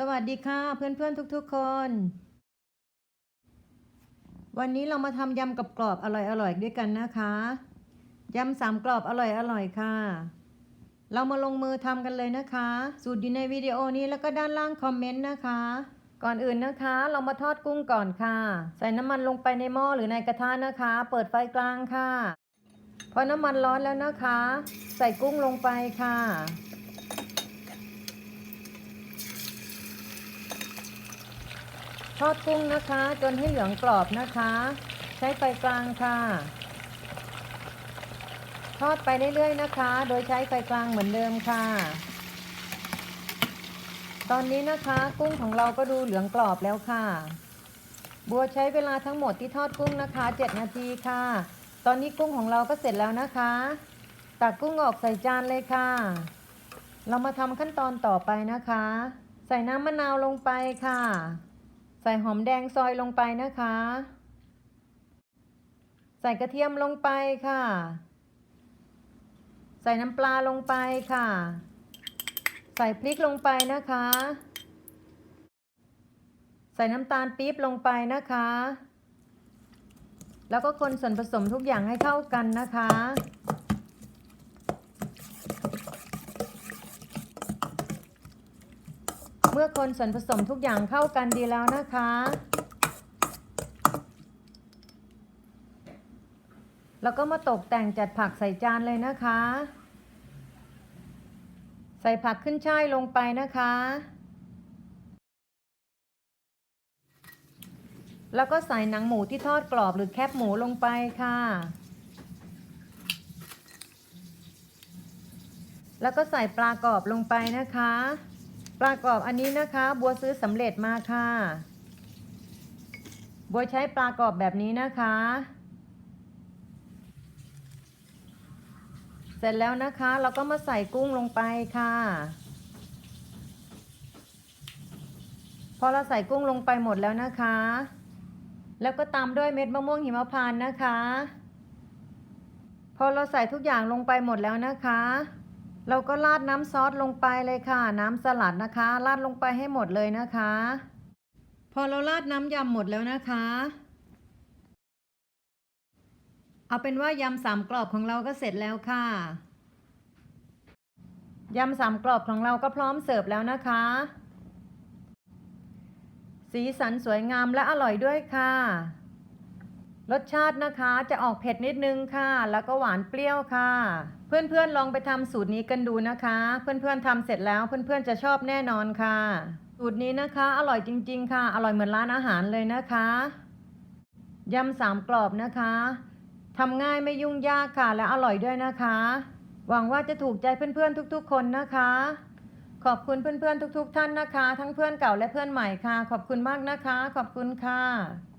สวัสดีค่ะเพื่อนๆทุกๆคน วันนี้เรามาทำยำกับกรอบอร่อยๆด้วยกันนะคะยำสามกรอบอร่อยๆค่ะ เรามาลงมือทำกันเลยนะคะ สูตรอยู่ในวิดีโอนี้แล้วก็ด้านล่างคอมเมนต์นะคะ ก่อนอื่นนะคะ เรามาทอดกุ้งก่อนค่ะ ใส่น้ำมันลงไปในหม้อหรือในกระทะนะคะ เปิดไฟกลางค่ะพอน้ำมันร้อนแล้วนะคะ ใส่กุ้งลงไปค่ะ ทอดกุ้งนะคะ จนให้เหลืองกรอบนะคะ ใช้ไฟกลางค่ะ ทอดไปเรื่อยๆนะคะ โดยใช้ไฟกลางเหมือนเดิมค่ะ ตอนนี้นะคะกุ้งของเราก็ดูเหลืองกรอบแล้วค่ะ บัวใช้เวลาทั้งหมดที่ทอดกุ้งนะคะ 7 นาทีค่ะ ตอนนี้กุ้งของเราก็เสร็จแล้วนะคะ ตักกุ้งออกใส่จานเลยค่ะ เรามาทำขั้นตอนต่อไปนะคะ ใส่น้ำมะนาวลงไปค่ะ ใส่หอมแดงซอยลงไปนะคะ ใส่กระเทียมลงไปค่ะ ใส่น้ำปลาลงไปค่ะ ใส่พริกลงไปนะคะ ใส่น้ำตาลปี๊บลงไปนะคะ แล้วก็คนส่วนผสมทุกอย่างให้เข้ากันนะคะ มื่อคนส่วนผสมทุกอย่างเข้ากันดีแล้วนะคะ แล้วก็มาตกแต่งจัดผักใส่จานเลยนะคะ ใส่ผักขึ้นช่ายลงไปนะคะ แล้วก็ใส่หนังหมูที่ทอดกรอบหรือแคบหมูลงไปค่ะแล้วก็ใส่ปลากรอบลงไปนะคะ ปลากรอบอันนี้นะคะ บัวซื้อสำเร็จมาค่ะ บัวใช้ปลากรอบแบบนี้นะคะ เสร็จแล้วนะคะ เราก็มาใส่กุ้งลงไปค่ะ พอเราใส่กุ้งลงไปหมดแล้วนะคะ แล้วก็ตามด้วยเม็ดมะม่วงหิมพานต์นะคะ พอเราใส่ทุกอย่างลงไปหมดแล้วนะคะ เราก็ราดน้ำซอสลงไปเลยค่ะ น้ำสลัดนะคะราดลงไปให้หมดเลยนะคะ พอเราราดน้ำยำหมดแล้วนะคะ เอาเป็นว่ายำสามกรอบของเราก็เสร็จแล้วค่ะยำสามกรอบของเราก็พร้อมเสิร์ฟแล้วนะคะ สีสันสวยงามและอร่อยด้วยค่ะ รสชาตินะคะจะออกเผ็ดนิดนึงค่ะ แล้วก็หวานเปรี้ยวค่ะ เพื่อนๆลองไปทำสูตรนี้กันดูนะคะ เพื่อนๆทำเสร็จแล้วเพื่อนๆจะชอบแน่นอนค่ะ สูตรนี้นะคะ อร่อยจริง ๆ ค่ะ อร่อยเหมือนร้านอาหารเลยนะคะยำสามกรอบนะคะทำง่ายไม่ยุ่งยากค่ะ และอร่อยด้วยนะคะ หวังว่าจะถูกใจเพื่อนๆทุก ๆ คนนะคะ ขอบคุณเพื่อนๆทุก ๆ ท่านนะคะ ทั้งเพื่อนเก่าและเพื่อนใหม่ค่ะ ขอบคุณมากนะคะ ขอบคุณค่ะ